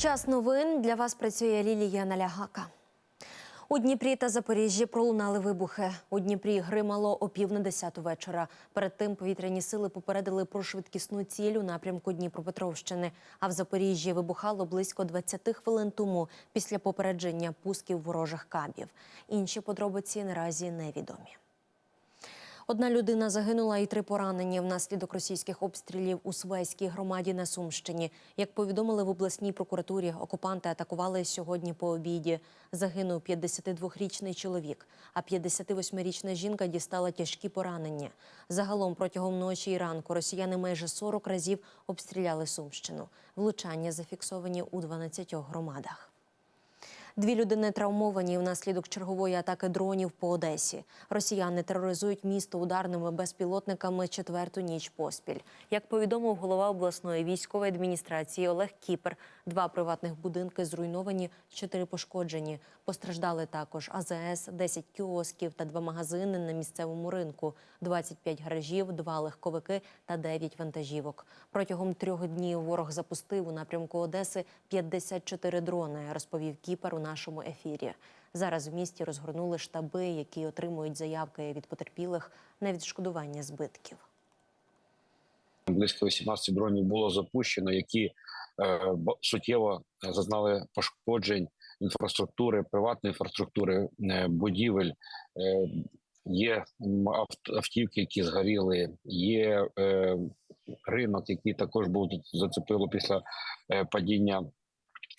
Час новин для вас працює Лілія Налягака. У Дніпрі та Запоріжжі пролунали вибухи. У Дніпрі гримало о пів на десяту вечора. Перед тим повітряні сили попередили про швидкісну ціль у напрямку Дніпропетровщини. А в Запоріжжі вибухало близько 20 хвилин тому після попередження пусків ворожих кабів. Інші подробиці наразі невідомі. Одна людина загинула і три поранені внаслідок російських обстрілів у Свеській громаді на Сумщині. Як повідомили в обласній прокуратурі, окупанти атакували сьогодні по обіді. Загинув 52-річний чоловік, а 58-річна жінка дістала тяжкі поранення. Загалом протягом ночі і ранку росіяни майже 40 разів обстріляли Сумщину. Влучання зафіксовані у 12 громадах. Дві людини травмовані внаслідок чергової атаки дронів по Одесі. Росіяни тероризують місто ударними безпілотниками четверту ніч поспіль. Як повідомив голова обласної військової адміністрації Олег Кіпер, два приватних будинки зруйновані, чотири пошкоджені. Постраждали також АЗС, 10 кіосків та два магазини на місцевому ринку, 25 гаражів, два легковики та 9 вантажівок. Протягом трьох днів ворог запустив у напрямку Одеси 54 дрони, розповів Кіпер у нашому ефірі. Зараз в місті розгорнули штаби, які отримують заявки від потерпілих на відшкодування збитків. Близько 18 дронів було запущено, які суттєво зазнали пошкоджень інфраструктури, приватної інфраструктури, е, будівель. Е, Є автівки, які згоріли, є е, ринок, який також був зацепило після е, падіння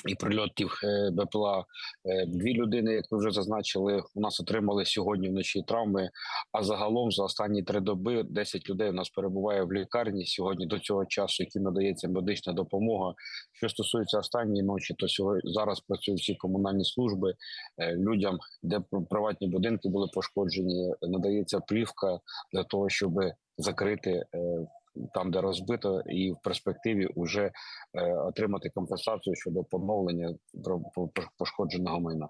і прильотів е, БПЛА. Е, Дві людини, як ви вже зазначили, у нас отримали сьогодні вночі травми. А загалом за останні три доби 10 людей у нас перебуває в лікарні сьогодні до цього часу, яким надається медична допомога. Що стосується останньої ночі, то сьогодні зараз працюють всі комунальні служби Е, людям, де приватні будинки були пошкоджені, надається плівка для того, щоб закрити. Там, де розбито, і в перспективі вже е, отримати компенсацію щодо поновлення пошкодженого майна.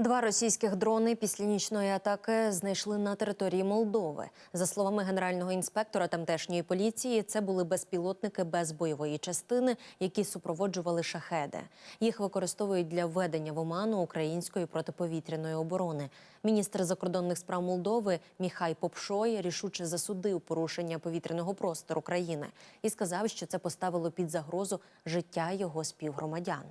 Два російських дрони після нічної атаки знайшли на території Молдови. За словами генерального інспектора тамтешньої поліції, це були безпілотники без бойової частини, які супроводжували шахеди. Їх використовують для введення в оману української протиповітряної оборони. Міністр закордонних справ Молдови Міхай Попшой рішуче засудив порушення повітряного простору країни і сказав, що це поставило під загрозу життя його співгромадян.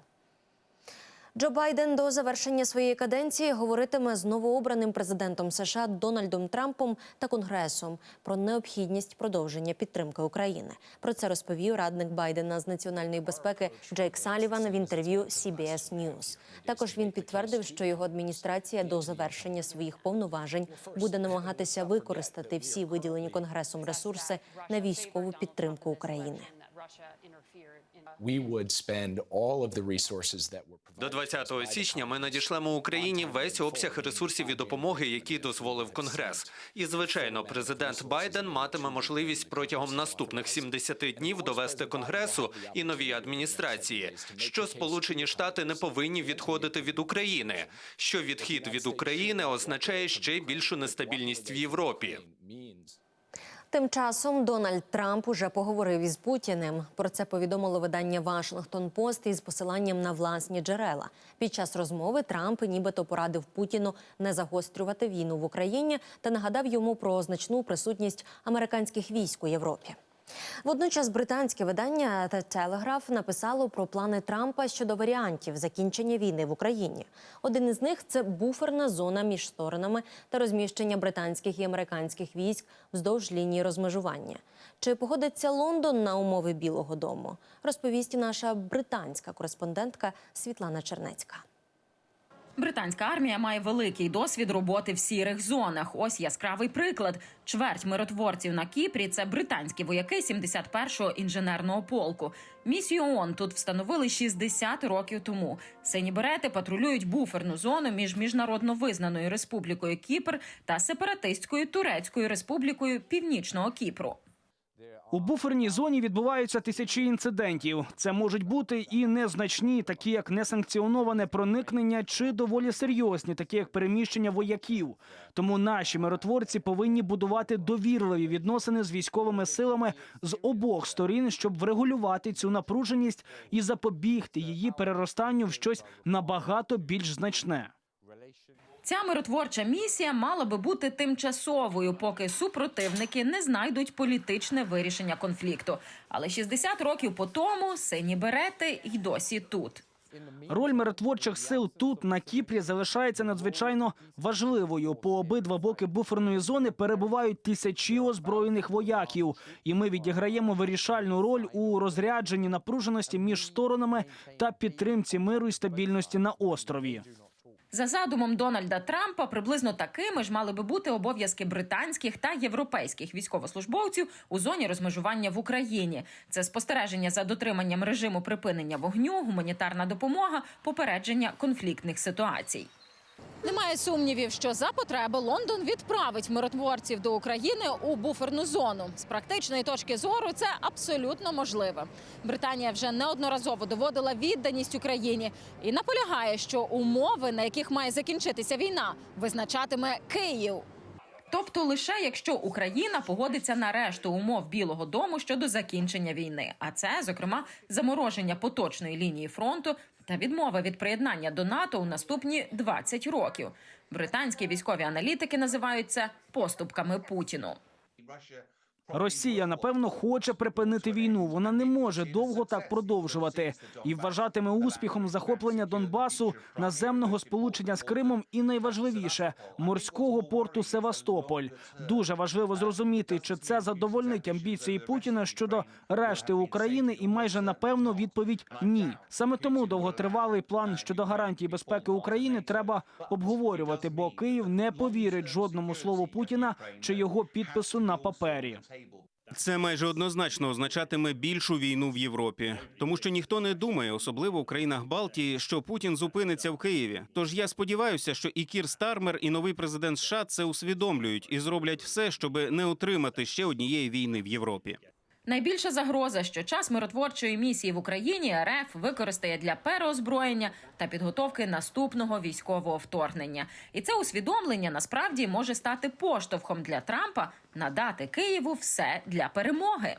Джо Байден до завершення своєї каденції говоритиме з новообраним президентом США Дональдом Трампом та Конгресом про необхідність продовження підтримки України. Про це розповів радник Байдена з національної безпеки Джейк Саліван в інтерв'ю CBS News. Також він підтвердив, що його адміністрація до завершення своїх повноважень буде намагатися використати всі виділені конгресом ресурси на військову підтримку України. We would spend all of the resources that were До 20 січня ми надішлемо Україні весь обсяг ресурсів і допомоги, які дозволив Конгрес. І звичайно, президент Байден матиме можливість протягом наступних 70 днів довести Конгресу і новій адміністрації, що Сполучені Штати не повинні відходити від України. Що відхід від України означає ще більшу нестабільність в Європі. Тим часом Дональд Трамп уже поговорив із Путіним. Про це повідомило видання Вашингтон Пост із посиланням на власні джерела. Під час розмови Трамп нібито порадив Путіну не загострювати війну в Україні та нагадав йому про значну присутність американських військ у Європі. Водночас британське видання The Telegraph написало про плани Трампа щодо варіантів закінчення війни в Україні. Один із них це буферна зона між сторонами та розміщення британських і американських військ вздовж лінії розмежування. Чи погодиться Лондон на умови Білого Дому? Розповість наша британська кореспондентка Світлана Чернецька. Британська армія має великий досвід роботи в сірих зонах. Ось яскравий приклад. Чверть миротворців на Кіпрі це британські вояки 71-го інженерного полку. Місію ООН тут встановили 60 років тому. Сині берети патрулюють буферну зону між міжнародно визнаною республікою Кіпр та сепаратистською турецькою республікою Північного Кіпру. У буферній зоні відбуваються тисячі інцидентів. Це можуть бути і незначні, такі як несанкціоноване проникнення, чи доволі серйозні, такі як переміщення вояків. Тому наші миротворці повинні будувати довірливі відносини з військовими силами з обох сторін, щоб врегулювати цю напруженість і запобігти її переростанню в щось набагато більш значне. Ця миротворча місія мала би бути тимчасовою, поки супротивники не знайдуть політичне вирішення конфлікту. Але 60 років по тому сині берети й досі тут. Роль миротворчих сил тут на Кіпрі залишається надзвичайно важливою. По обидва боки буферної зони перебувають тисячі озброєних вояків, і ми відіграємо вирішальну роль у розрядженні напруженості між сторонами та підтримці миру і стабільності на острові. За задумом Дональда Трампа, приблизно такими ж мали би бути обов'язки британських та європейських військовослужбовців у зоні розмежування в Україні. Це спостереження за дотриманням режиму припинення вогню, гуманітарна допомога, попередження конфліктних ситуацій. Немає сумнівів, що за потреби Лондон відправить миротворців до України у буферну зону. З практичної точки зору це абсолютно можливо. Британія вже неодноразово доводила відданість Україні і наполягає, що умови, на яких має закінчитися війна, визначатиме Київ. Тобто лише якщо Україна погодиться на решту умов Білого Дому щодо закінчення війни, а це, зокрема, замороження поточної лінії фронту та відмова від приєднання до НАТО у наступні 20 років. Британські військові аналітики називають це поступками Путіну. Росія напевно хоче припинити війну. Вона не може довго так продовжувати і вважатиме успіхом захоплення Донбасу, наземного сполучення з Кримом і найважливіше морського порту Севастополь. Дуже важливо зрозуміти, чи це задовольнить амбіції Путіна щодо решти України, і майже напевно відповідь ні. Саме тому довготривалий план щодо гарантій безпеки України треба обговорювати, бо Київ не повірить жодному слову Путіна чи його підпису на папері. Це майже однозначно означатиме більшу війну в Європі, тому що ніхто не думає, особливо в країнах Балтії, що Путін зупиниться в Києві. Тож я сподіваюся, що і Кір Стармер, і новий президент США це усвідомлюють і зроблять все, щоб не отримати ще однієї війни в Європі. Найбільша загроза, що час миротворчої місії в Україні РФ використає для переозброєння та підготовки наступного військового вторгнення. І це усвідомлення насправді може стати поштовхом для Трампа надати Києву все для перемоги.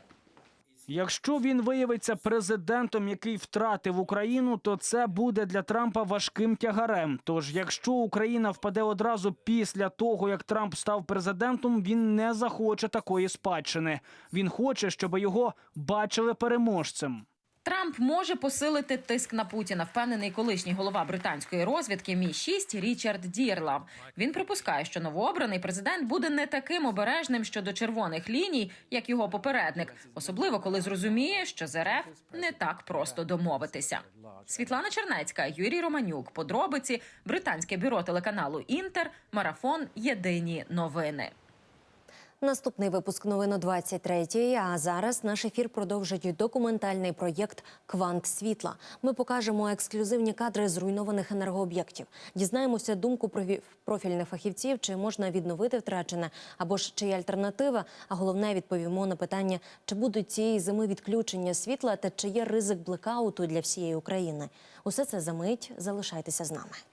Якщо він виявиться президентом, який втратив Україну, то це буде для Трампа важким тягарем. Тож, якщо Україна впаде одразу після того, як Трамп став президентом, він не захоче такої спадщини. Він хоче, щоб його бачили переможцем. Трамп може посилити тиск на Путіна, впевнений колишній голова британської розвідки Мі 6 Річард Дірлав. Він припускає, що новообраний президент буде не таким обережним щодо червоних ліній, як його попередник, особливо коли зрозуміє, що з РФ не так просто домовитися. Світлана Чернецька, Юрій Романюк. Подробиці британське бюро телеканалу Інтер. Марафон. Єдині новини. Наступний випуск новин о 23-й, А зараз наш ефір продовжить документальний проєкт Квант світла. Ми покажемо ексклюзивні кадри зруйнованих енергооб'єктів. Дізнаємося думку профільних фахівців, чи можна відновити втрачене, або ж чи є альтернатива. А головне відповімо на питання, чи будуть цієї зими відключення світла та чи є ризик блекауту для всієї України. Усе це за мить. Залишайтеся з нами.